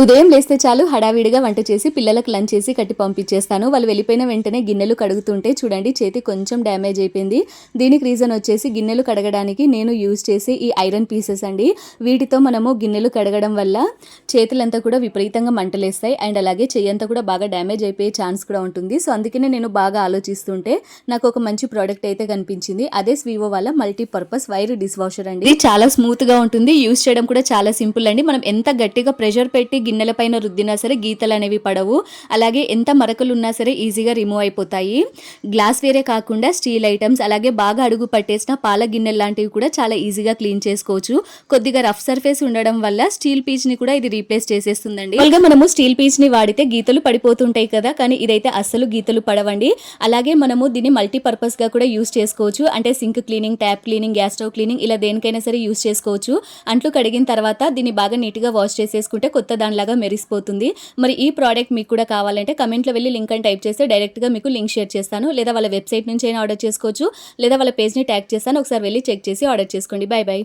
ఉదయం లేస్తే చాలు హడావిడిగా వంట చేసి పిల్లలకు లంచ్ చేసి కట్టి పంపించేస్తాను. వాళ్ళు వెళ్ళిపోయిన వెంటనే గిన్నెలు కడుగుతుంటే చూడండి చేతి కొంచెం డ్యామేజ్ అయిపోయింది. దీనికి రీజన్ వచ్చేసి గిన్నెలు కడగడానికి నేను యూజ్ చేసే ఈ ఐరన్ పీసెస్ అండి. వీటితో మనము గిన్నెలు కడగడం వల్ల చేతులంతా కూడా విపరీతంగా మంటలేస్తాయి. అండ్ అలాగే చెయ్యంతా కూడా బాగా డ్యామేజ్ అయిపోయే ఛాన్స్ కూడా ఉంటుంది. సో అందుకనే నేను బాగా ఆలోచిస్తుంటే నాకు ఒక మంచి ప్రోడక్ట్ అయితే కనిపించింది. అదే స్వీవో వాళ్ళ మల్టీపర్పస్ వైర్ డిష్ వాషర్ అండి. ఇది చాలా స్మూత్గా ఉంటుంది. యూజ్ చేయడం కూడా చాలా సింపుల్ అండి. మనం ఎంత గట్టిగా ప్రెషర్ పెట్టి గిన్నెల పైన రుద్దినా సరే గీతలు అనేవి పడవు. అలాగే ఎంత మరకలు ఉన్నా సరే ఈజీగా రిమూవ్ అయిపోతాయి. గ్లాస్ వేరే కాకుండా స్టీల్ ఐటమ్స్ అలాగే బాగా అడుగు పట్టేసిన పాల గిన్నెలు లాంటివి కూడా చాలా ఈజీగా క్లీన్ చేసుకోవచ్చు. కొద్దిగా రఫ్ సర్ఫేస్ ఉండడం వల్ల స్టీల్ పీచ్ని కూడా ఇది రీప్లేస్ చేసేస్తుందండి. అలాగే మనము స్టీల్ పీచ్ని వాడితే గీతలు పడిపోతుంటాయి కదా కానీ ఇదైతే అస్సలు గీతలు పడవండి. అలాగే మనము దీన్ని మల్టీపర్పస్గా కూడా యూస్ చేసుకోవచ్చు. అంటే sink cleaning tap cleaning gas stove cleaning ఇలా దేనికైనా సరే యూస్ చేసుకోవచ్చు. అంట్లు కడిగిన తర్వాత దీన్ని బాగా నీట్గా వాష్ చేసేసుకుంటే కొత్త లాగా మెరిసిపోతుంది. మరి ఈ ప్రోడక్ట్ మీకు కూడా కావాలంటే కమెంట్లో వెళ్ళి లింక్ అని టైప్ చేస్తే డైరెక్ట్గా మీకు లింక్ షేర్ చేస్తాను. లేదా వాళ్ళ వెబ్సైట్ నుంచి అయినా ఆర్డర్ చేసుకోవచ్చు. లేదా వాళ్ళ పేజ్ని ట్యాగ్ చేస్తాను. ఒకసారి వెళ్ళి చెక్ చేసి ఆర్డర్ చేసుకోండి. Bye bye